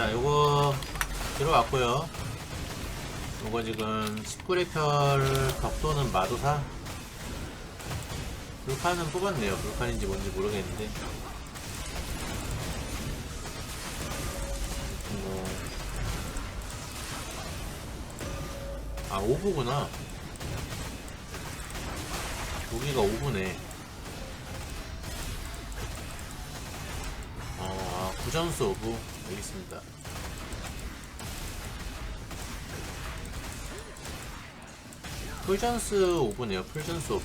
자, 요거 들어왔고요. 요거 지금 19레펠 격도는 마도사. 불판은 뽑았네요. 불판인지 뭔지 모르겠는데. 뭐. 아, 오브구나. 여기가 오브네. 어, 아, 구전수 오브. 알겠습니다. 풀전스 오브네요. 풀전스 오브.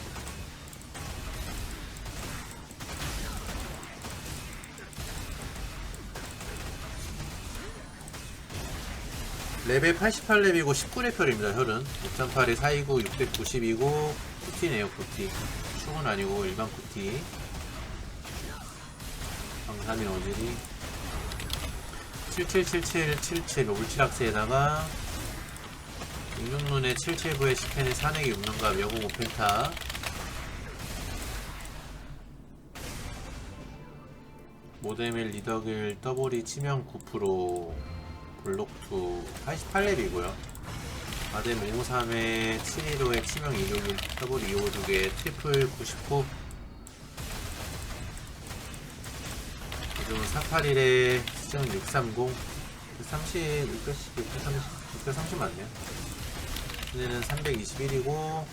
레벨 88렙이고 19레펠입니다. 혈은 638에 4이고 690이고 쿠티네요. 쿠티. 충은 아니고 일반 쿠티. 방사민 어질이 777777 울치락스에다가 66눈에 77부에 10펜에 4내기 6능갑 여고 5펜타 모데밀 리더길 더블이 치명 9% 블록2 88렙이고요 아덴 553에 715에 치명 261 더블 252개 트리플 99 지금은 481에 수정 630 30, 630, 630, 630 맞네요. 얘는 321이고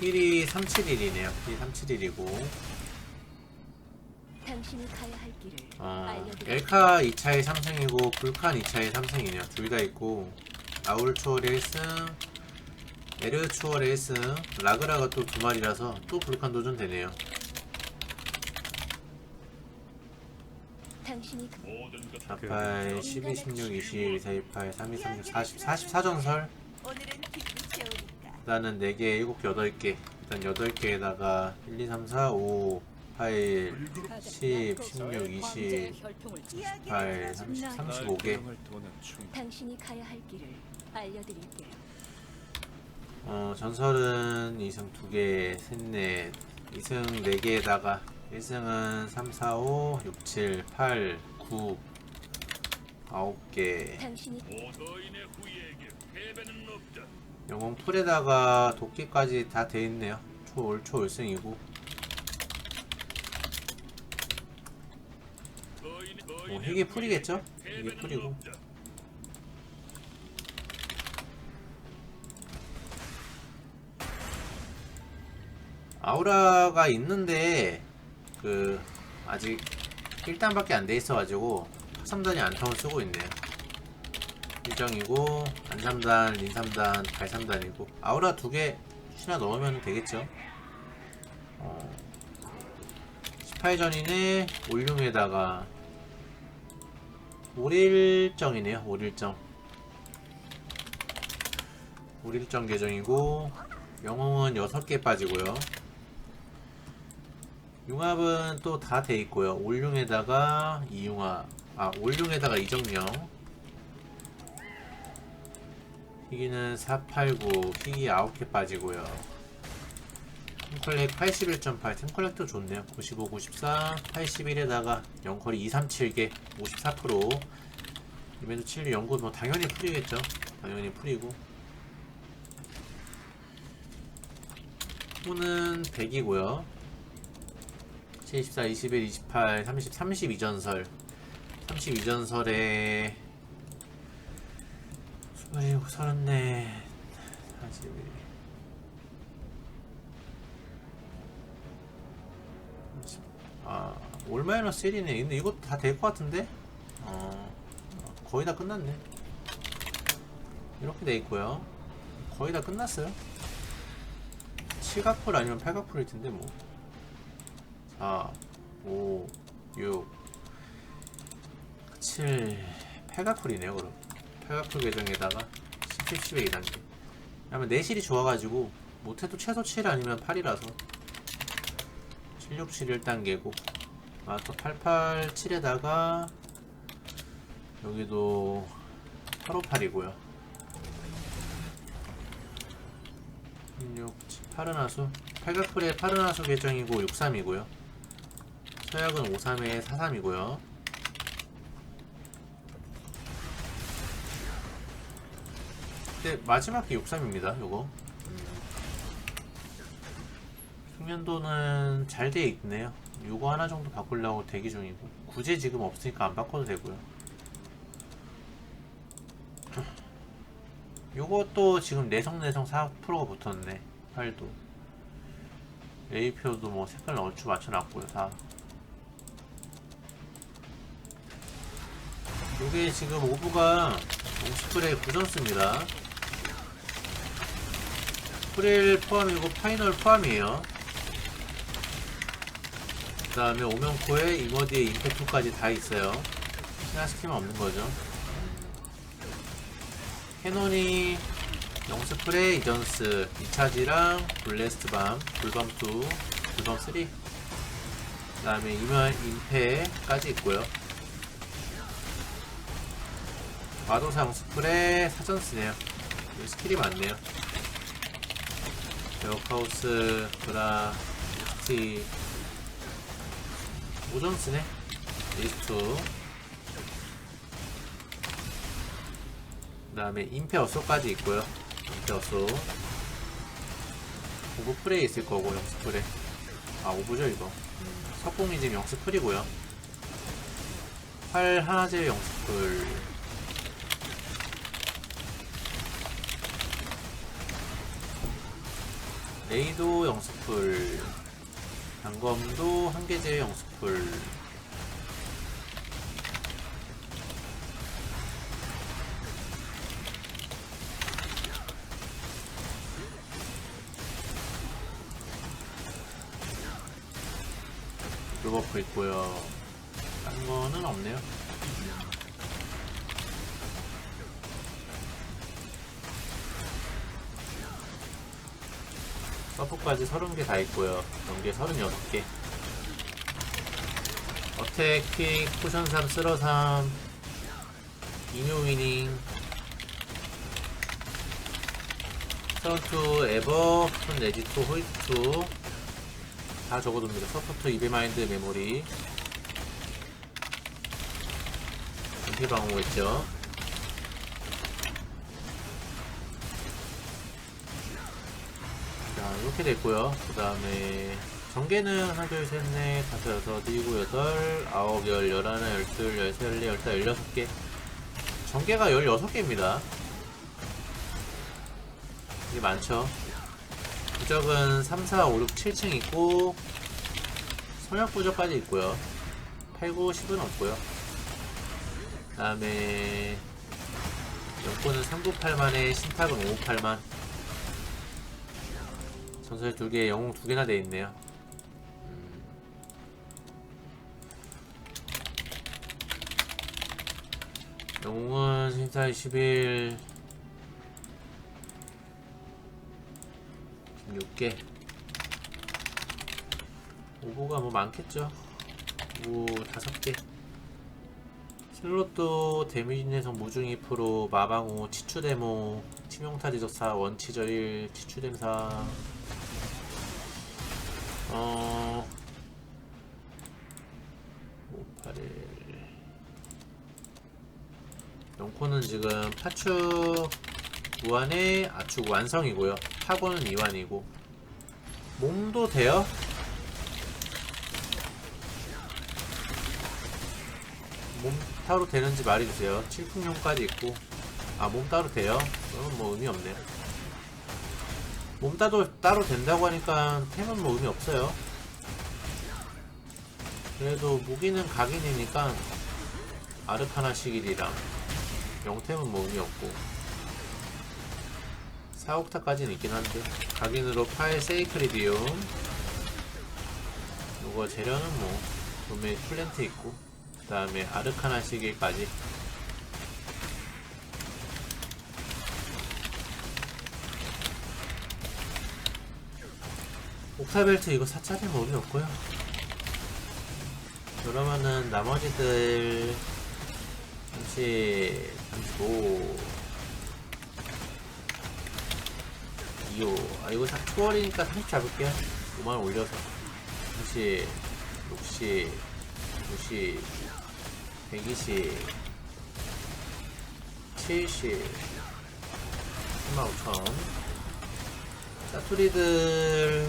1이 371이네요. 1이 371이고 당신이 가야 할 길을 어, 알려드릴게요. 엘카 2차의 상승이고 불칸 2차의 상승이네요. 둘 다 있고 아울 추월의 1승 에르 추월의 1승 라그라가 또 두 마리라서 또 불칸 도전 되네요. 당신이 그 48, 12, 16, 20, 24, 28, 32, 36, 40, 44전설? 오늘은 기분이 좋으니까. 일단은 4개, 7개, 8개. 일단 8개에다가 1, 2, 3, 4, 5, 8, 10, 16, 20, 18, 30, 35개. 당신이 가야 할 길을 알려드릴게요. 어, 전설은 2승 2개, 셋넷. 2승 4개에다가 1승은 3, 4, 5, 6, 7, 8, 9 9개 당신이 오도인의 후예에게 패배는 없다. 영웅 풀에다가 도끼까지 다 돼있네요 초올 초올승이고 거인의 뭐 거인의 이게 풀이겠죠? 이게 패배는 풀이고 없다. 아우라가 있는데 그 아직 1단밖에 안 돼 있어가지고 3단이 안타운 쓰고 있네요. 일정이고 안3단, 린3단, 발3단이고 아우라 두개 쉬나 넣으면 되겠죠. 어, 18전이네 올륨에다가 올일정이네요. 올일정. 올일정 계정이고 영웅은 6개 빠지고요. 융합은 또 다 돼 있고요. 올융에다가 이융합, 아 올융에다가 이정령. 희귀는 489, 희귀 9개 빠지고요. 템컬렉 81.8, 템컬렉도 좋네요. 95, 94, 81에다가 영컬이 237개, 54%. 이벤트 7류 연구 뭐 당연히 풀이겠죠. 당연히 풀이고. 후는 100이고요. 74, 21, 28, 30, 32전설 32전설에 27, 34, 41 아, 올 마이너스 1이네. 근데 이거 다될 것 같은데? 어, 거의 다 끝났네. 이렇게 돼 있고요. 거의 다 끝났어요. 7각풀 아니면 8각풀일 텐데, 뭐. 4, 5, 6, 7, 8각풀이네요, 그럼. 8각풀 계정에다가 10, 10에 2단계. 왜냐면 내실이 좋아가지고, 못해도 최소 7 아니면 8이라서. 7, 6, 7 1단계고. 아, 또 88, 7에다가, 여기도 858이고요. 16, 8은하수. 8각풀에 8은하수 계정이고 63이고요. 서약은 53에 43이고요. 근데 마지막 게 63입니다. 요거. 숙련도는 잘 돼 있네요. 요거 하나 정도 바꾸려고 대기 중이고 굳이 지금 없으니까 안 바꿔도 되고요. 요것도 지금 내성내성 4%가 붙었네. 팔도. A표도 뭐 색깔 얼추 맞춰놨고요. 다. 요게 지금 오브가 옹스프레이 구전스입니다. 프릴 포함이고 파이널 포함이에요. 그 다음에 오면코에 이머디에 임팩트까지 다 있어요. 신화시키면 없는 거죠. 캐논이 영스프레이 이전스 2차지랑 블레스트밤 불밤2 불밤3 그 다음에 이면 임페까지 있고요 마도상 스프레 사전스네요. 여기 스킬이 많네요. 베어카우스 브라 티. 오전스네. 리스투. 그 다음에 임페어소까지 있고요. 임페어소. 오브 프레이 있을 거고 영스 프레 아 오브죠 이거. 음, 석공이 지금 영스 풀이고요. 활 하나제 영스 풀 레이도 영스 풀 단검도 한계제 영스 풀 블버프 있고요. 딴 거는 없네요. 서프까지 30개 다 있고요. 연계 36개. 어택, 퀵, 쿠션 3, 쓸어 3, 이뇨 위닝, 스턴2, 에버, 스턴 레지2, 호이트2, 다 적어둡니다. 서포터 이베마인드 메모리. MP 방어겠죠. 이렇게 됐고요. 그 다음에 전개는 하나, 둘, 셋, 넷, 다섯, 여섯, 일곱, 여덟, 아홉, 열, 열하나, 열둘, 열세, 열네, 열다, 열여섯 개. 전개가 열여섯 개입니다. 이게 많죠. 부적은 3, 4, 5, 6, 7층 있고 성역 부적까지 있고요 8, 9, 10은 없고요 그 다음에 연권은 398만에 신탁은 558만 전설 2개, 영웅 2개나 돼 있네요. 음. 영웅은 신사 21 16개. 오보가 뭐 많겠죠? 오 5개. 슬롯도 데미지 내성 무중이 프로 마방호 치추데모 치명타 지적사 원치절 1 치추댐사 어 581 영코는 지금 파축 무한의 아축 완성이고요. 타고는 2완이고 몸도 돼요? 몸 따로 되는지 말해주세요. 칠풍용까지 있고 아 몸 따로 돼요? 그러면 뭐 의미 없네요. 몸 따로 따로 된다고 하니까 템은 뭐 의미 없어요. 그래도 무기는 각인이니까 아르카나 시길이랑 영템은 뭐 의미 없고. 4옥타까지는 있긴 한데 각인으로 파일 세이크리디움. 이거 재료는 뭐 도메 플랜트 있고 그 다음에 아르카나 시계까지 옥타벨트 이거 사찰이 뭐 의미 없고요. 그러면은 나머지들 30, 35 2호 아 이거 다 초월이니까 30 잡을게요. 5만 올려서. 30 60 90 120 70 35,000 짜투리들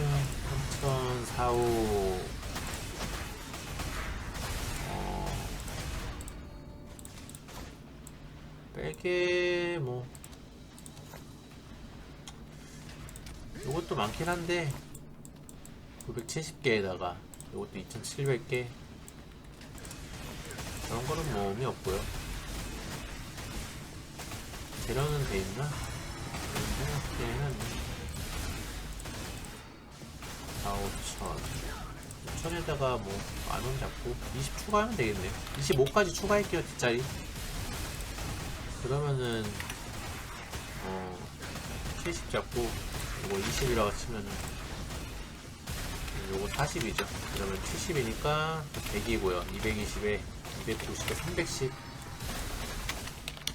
3,000 45 어, 빼게 뭐. 요것도 많긴 한데 970개에다가 요것도 2700개. 그런 거는 뭐 의미 없고요. 재료는 돼 있나? 생각해는 4, 5천. 5천에다가 뭐 만원 잡고 20 추가하면 되겠네요. 25까지 추가할게요 뒷자리. 그러면은 어 70 잡고 이거 20이라고 치면은 요거 40이죠. 그러면 70이니까 100이고요. 220에 290에 310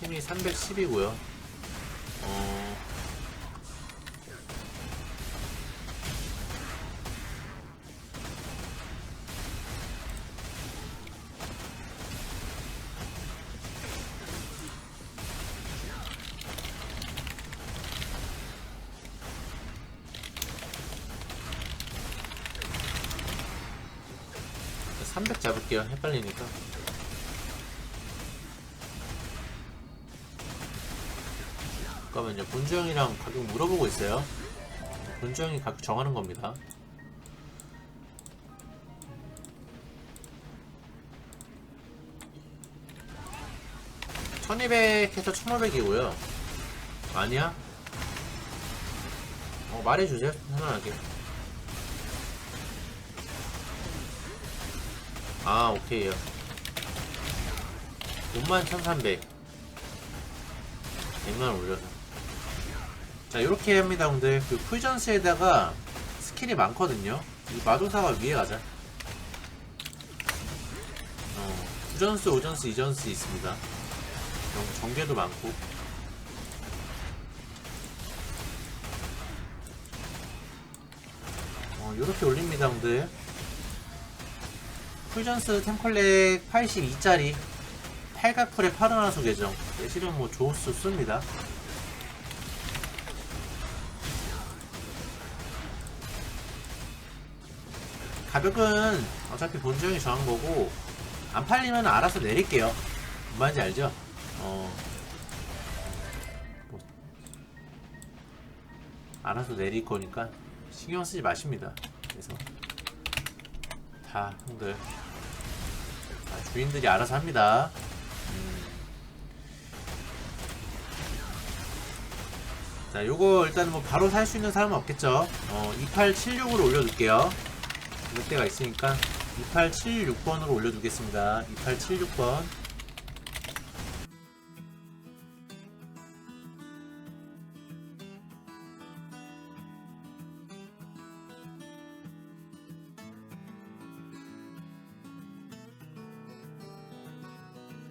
힘이 310이고요. 어 300 잡을게요. 헷갈리니까. 잠깐만요. 본주 형이랑 가격 물어보고 있어요. 본주 형이 가격 정하는 겁니다. (1200) 해서 (1500) 이고요 아니야? 어 말해주세요 편안하게 아 오케이요. 51,300 100만 올려서. 자 요렇게 합니다 형들. 그 풀전스에다가 스킬이 많거든요. 이 마도사가 위에 가자. 어 9전스 5전스 2전스 있습니다. 정- 전개도 많고. 어 요렇게 올립니다 형들 풀전스 템컬렉 82짜리 팔각풀의 파르나수 계정. 내실은 뭐 좋을 수 있습니다. 가격은 어차피 본주형이 정한 거고 안 팔리면 알아서 내릴게요. 뭔 말인지 알죠? 어. 뭐, 알아서 내릴 거니까 신경 쓰지 마십니다. 그래서 다 형들. 아, 주인들이 알아서 합니다. 음. 자, 요거 일단 뭐 바로 살 수 있는 사람은 없겠죠. 어, 2876으로 올려둘게요. 이럴 때가 있으니까 2876번으로 올려두겠습니다. 2876번.